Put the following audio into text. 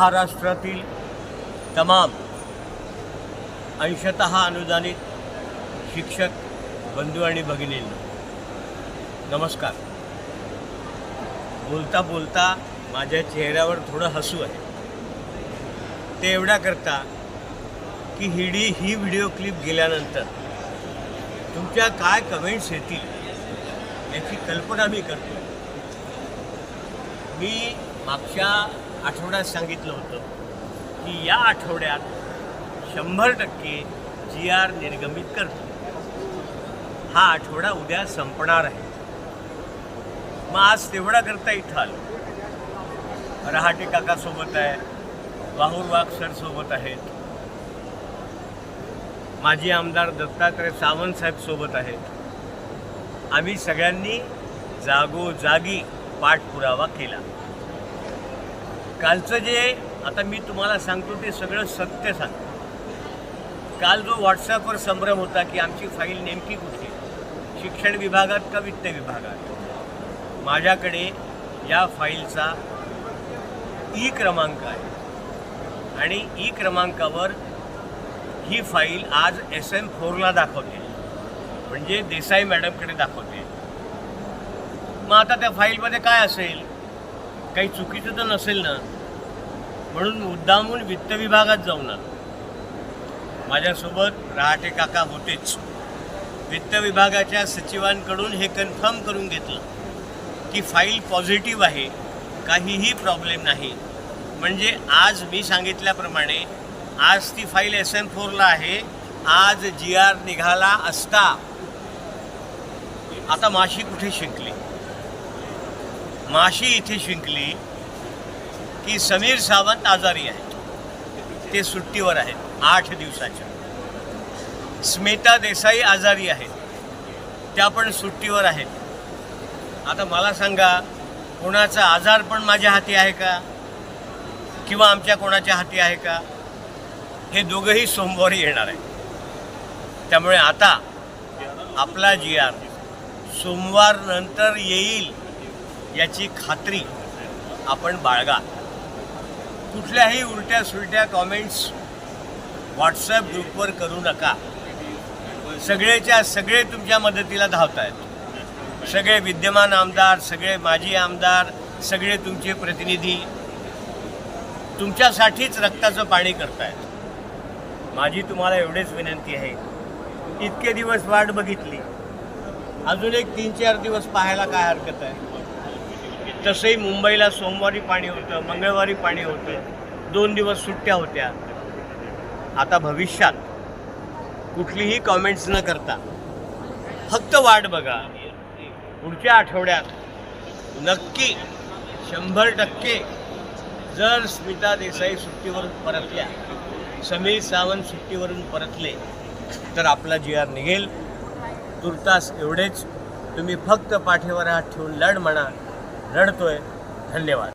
महाराष्ट्रातील तमाम अंशत अनुदानित शिक्षक बंधू आणि भगिनींना नमस्कार. बोलता बोलता माझ्या चेहऱ्यावर थोडं हसू आहे. ते एवढ्याकरता की हिडी ही व्हिडिओ क्लिप गेल्यानंतर तुमच्या काय कमेंट्स येतील याची कल्पना मी करतो मी मागच्या आठवड्यात सांगितलं होतं की या आठवड्यात शंभर टक्के जी आर निर्गमित करतो हा आठवडा उद्या संपणार आहे. मग आज तेवढा करता इथं आलो. रहाटे काकासोबत आहे वाहूर वाघ सर सोबत आहेत. माजी आमदार दत्तात्रय सावंत साहेब सोबत आहेत. आम्ही सगळ्यांनी जागोजागी पाठपुरावा केला. कालचं जे आता मी तुम्हाला सांगतो ते सगळं सत्य सांगतो काल जो व्हॉट्सॲपवर संभ्रम होता की आमची फाईल नेमकी कुठे शिक्षण विभागात का वित्त विभागात? माझ्याकडे या फाईलचा ई क्रमांक आहे. आणि ई क्रमांकावर ही फाईल आज एस एम फोरला दाखवते. म्हणजे देसाई मॅडमकडे दाखवते. मग आता त्या फाईलमध्ये काय असेल? काही चुकीचं तर नसेल ना? म्हणून मुद्दामून वित्त विभागात जाऊन आलो. माझ्यासोबत रहाटे काका होतेच. वित्त विभागाच्या सचिवांकडून हे कन्फर्म करून घेतलं की फाईल पॉझिटिव्ह आहे काहीही प्रॉब्लेम नाही. म्हणजे आज मी सांगितल्याप्रमाणे आज ती फाईल एस एम फोरला आहे आज जी आर निघाला असता. आता माशी कुठे शिंकली? माशी इथे शिंकली की समीर सावंत आजारी आहेत ते सुट्टीवर आहेत. आठ दिवसाच्या. स्मिता देसाई आजारी आहेत त्या पण सुट्टीवर आहेत. आता मला सांगा कोणाचा आजार पण माझ्या हाती आहे का? किंवा आमच्या कोणाच्या हाती आहे का? हे दोघंही सोमवारी येणार आहे त्यामुळे आता आपला जी आर सोमवार नंतर येईल याची खात्री आपण बाळगा. कुठल्याही उलट्या सुलट्या कॉमेंट्स व्हॉट्सॲप ग्रुपवर करू नका. सगळेच्या सगळे तुमच्या मदतीला धावत आहेत सगळे विद्यमान आमदार सगळे माजी आमदार सगळे तुमचे प्रतिनिधी तुमच्यासाठीच रक्ताचं पाणी करतायत. माझी तुम्हाला एवढेच विनंती आहे. इतके दिवस वाट बघितली. अजून एक तीन चार दिवस पाहायला काय हरकत आहे? तसंही मुंबईला सोमवारी पाणी होतं मंगळवारी पाणी होतं. दोन दिवस सुट्ट्या होत्या. आता भविष्यात कुठलीही कॉमेंट्स न करता फक्त वाट बघा. पुढच्या आठवड्यात नक्की शंभर टक्के जर स्मिता देसाई सुट्टीवरून परतल्या समीर सावंत सुट्टीवरून परतले तर आपला जी आर निघेल. तुर्तास एवढेच. तुम्ही फक्त पाठीवर हात ठेवून लढ म्हणा. रडतोय. धन्यवाद.